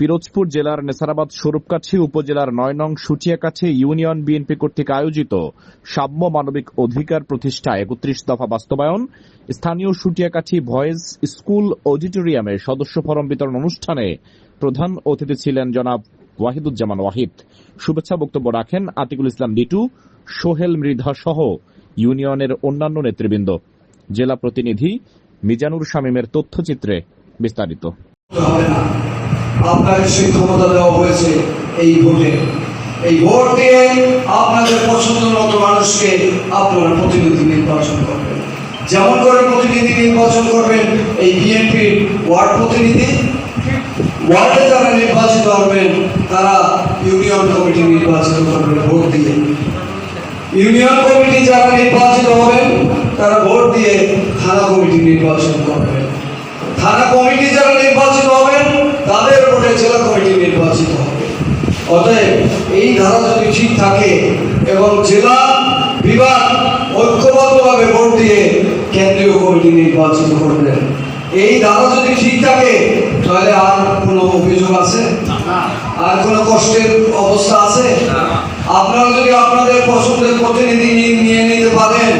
পিরোজপুর জেলার নেসারাবাদ স্বরূপকাছি উপজেলার নয় নং সুটিয়াকাছি ইউনিয়ন বিএনপি কর্তৃক আয়োজিত সাম্য মানবিক অধিকার প্রতিষ্ঠা একত্রিশ দফা বাস্তবায়ন, স্থানীয় সুটিয়াকাছি ভয়েস স্কুল অডিটোরিয়ামে সদস্য ফরম বিতরণ অনুষ্ঠানে প্রধান অতিথি ছিলেন জনাব ওয়াহিদুজ্জামান ওয়াহিদ। শুভেচ্ছা বক্তব্য রাখেন আতিকুল ইসলাম লিটু, সোহেল মৃধা সহ ইউনিয়নের অন্যান্য নেতৃবৃন্দ। জেলা প্রতিনিধি মিজানুর শামীমের তথ্যচিত্রে বিস্তারিত। আপনাকে সেই ক্ষমতা দেওয়া হয়েছে এই ভোটে। এই ভোট দিয়ে আপনাদের পছন্দ মতো মানুষকে আপনারা প্রতিনিধি নির্বাচন করবেন। যেমন করে প্রতিনিধি নির্বাচন করবেন এই বিএনপির ওয়ার্ড প্রতিনিধি, ওয়ার্ডে যারা নির্বাচিত হবেন, তারা ইউনিয়ন কমিটি নির্বাচিত করবেন ভোট দিয়ে। ইউনিয়ন কমিটি যারা নির্বাচিত হবেন, তারা ভোট দিয়ে থানা কমিটি নির্বাচন করবেন। থানা কমিটি যারা নির্বাচিত হবেন তাদের ভোটে জেলা কমিটি নির্বাচিত হবে অতএব এই ধারা যদি ঠিক থাকে এবং জেলা বিভাগ ঐক্যবদ্ধভাবে ভোট দিয়ে কেন্দ্রীয় কমিটি নির্বাচিত করবেন এই ধারা যদি ঠিক থাকে তাহলে আর কোনো অভিযোগ আছে? আর কোনো কষ্টের অবস্থা আছে? আপনারা যদি আপনাদের পছন্দের প্রতিনিধি নিয়ে- নিতে পারেন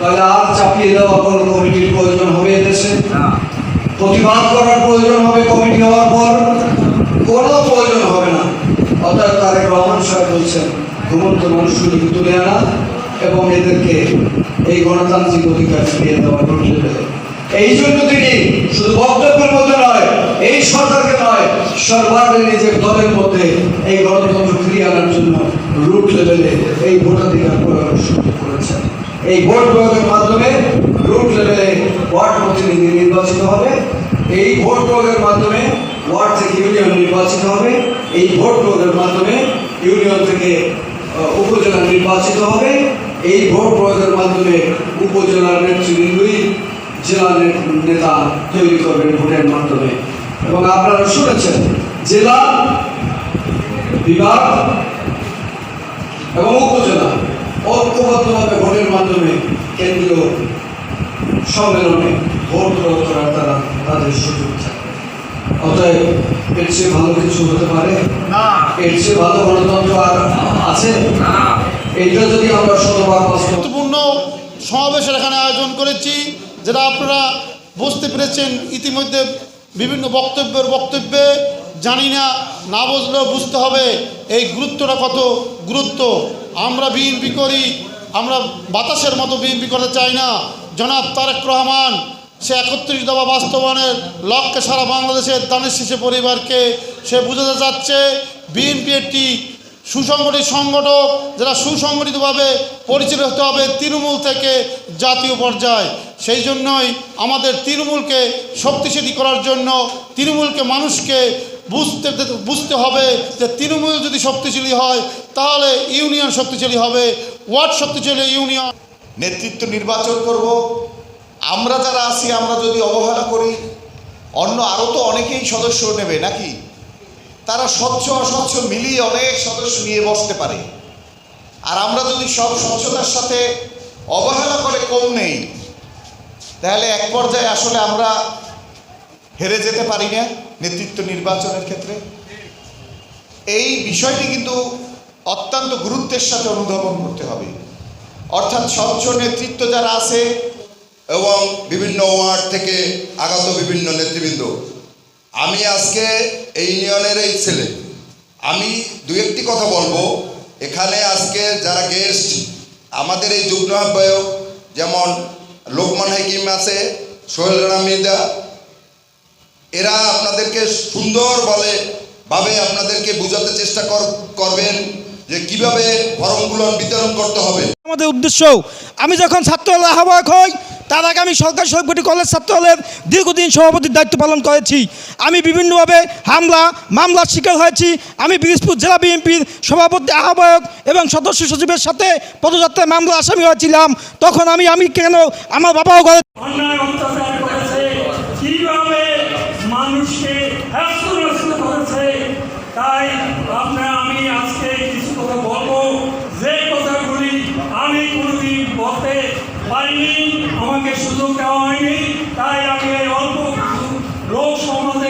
তাহলে আর চাপিয়ে দেওয়া কোনো কমিটির প্রয়োজন হবে এদেশে? প্রতিবাদ করার প্রয়োজন হবে কমিটি হওয়ার পর? কোনো প্রয়োজন হবে অর্থাৎ তারেক রহমান সাহেব বলছেন, ঘুমন্ত মানুষগুলিকে তুলে আনা এবং এদেরকে এই গণতান্ত্রিক অধিকার ফিরিয়ে দেওয়া ঘটলে এই জন্য তিনি শুধু বক্তব্যের মধ্যে নয়, এই সরকারকে নয় সরকারের নিজের দলের মধ্যে এই গণতন্ত্র ফিরিয়ে আনার জন্য রুট লেভেলে এই ভোটাধিকার প্রয়োগের সুযোগ করেছেন। এই ভোট প্রয়োগের মাধ্যমে রুট লেভেলে ওয়ার্ড প্রতিনিধি নির্বাচিত হবে। এই ভোট প্রয়োগের মাধ্যমে ওয়ার্ড থেকে ইউনিয়ন নির্বাচিত হবে। এই ভোট প্রয়োগের মাধ্যমে ইউনিয়ন থেকে উপজেলা নির্বাচিত হবে। এই ভোট প্রয়োগের মাধ্যমে উপজেলার নেতৃবৃন্দই জেলা নেতা তৈরি করবেন ভোটের মাধ্যমে। এবং আপনারা শুনেছেন, জেলা, বিভাগ এবং উপজেলা ঐক্যবদ্ধভাবে ভোটের মাধ্যমে কেন্দ্রীয় সম্মেলনে ভোট প্রয়োগ করার তারা তাদের সুযোগ অতএব এর চেয়ে ভালো কিছু হতে পারে? এর চেয়ে ভালো গণতন্ত্র আর আছে? এইটা যদি আমরা শতভাগ গুরুত্বপূর্ণ সমাবেশের এখানে আয়োজন করেছি যেটা আপনারা বুঝতে পেরেছেন ইতিমধ্যে বিভিন্ন বক্তব্যের বক্তব্যে। জানি না না বুঝলেও বুঝতে হবে এই গুরুত্বটা কত গুরুত্ব। আমরা বিএনপি করি, আমরা বাতাসের মতো বিএনপি করতে চাই না। জনাব তারেক রহমান, সে একত্রিশ দফা বাস্তবায়নের লক্ষ্যে সারা বাংলাদেশের দানের শীষে পরিবারকে সে বোঝাতে চাচ্ছে বিএনপি একটি সুসংগঠিত সংগঠক, যারা সুসংগঠিতভাবে পরিচালিত হতে হবে তৃণমূল থেকে জাতীয় পর্যায়ে। সেই জন্যই আমাদের তৃণমূলকে শক্তিশালী করার জন্য, তৃণমূলকে মানুষকে বুঝতে বুঝতে হবে যে তৃণমূল যদি শক্তিশালী হয়, তাহলে ইউনিয়ন শক্তিশালী হবে, ওয়ার্ড শক্তিশালী ইউনিয়ন। নেতৃত্ব নির্বাচন করব। আমরা যারা আছি, আমরা যদি অবহেলা করি, অন্য আরও তো অনেকেই সদস্য নেবে, নাকি? তারা স্বচ্ছ অস্বচ্ছ মিলিয়ে অনেক সদস্য নিয়ে বসতে পারে। আর আমরা যদি সব স্বচ্ছতার সাথে অবহেলা করে কম নেই, তাহলে এক পর্যায়ে আসলে আমরা হেরে যেতে পারি না। নেতৃত্ব নির্বাচনের ক্ষেত্রে। এই বিষয়টি কিন্তু অত্যন্ত গুরুত্বের সাথে অনুধাবন করতে হবে। অর্থাৎ স্বচ্ছ নেতৃত্ব যারা আছে এবং বিভিন্ন ওয়ার্ড থেকে আগত বিভিন্ন নেতৃবৃন্দ। আমি আজকে এই ইউনিয়নের এই ছেলে। আমি দু একটি কথা বলব। এখানে আজকে যারা গেস্ট আমাদের এই যুগ্ম আহ্বায়ক যেমন লোকমান হাকিম আছে, সোহেল রানা মির্জা এরা আপনাদেরকে সুন্দর বলে ভাবে আপনাদেরকে বোঝাতে চেষ্টা করবেন যে কীভাবে ফর্মগুলো বিতরণ করতে হবে। আমাদের উদ্দেশ্য আমি যখন ছাত্র আহ্বায়ক হই তার আগে আমি সরকারি সৈকটি কলেজ ছাত্র দলের দীর্ঘদিন সভাপতির দায়িত্ব পালন করেছি। আমি বিভিন্নভাবে হামলা মামলার শিকার হয়েছি। আমি বিজপুর জেলা বিএনপির সভাপতি আহ্বায়ক এবং সদস্য সচিবের সাথে পদযাত্রায় মামলা আসামি হয়েছিলাম। তখন আমি আমি কেন আমার বাবাও ঘরে মানুষকে হ্যাস্ত করেছে। তাই আপনার, আমি আজকে কিছু কথা বলব। যে কথাগুলি আমি কোনোদিন বলতে পারিনি, আমাকে সুযোগ দেওয়া হয়নি। তাই আমি এই অল্প লোক সমাজে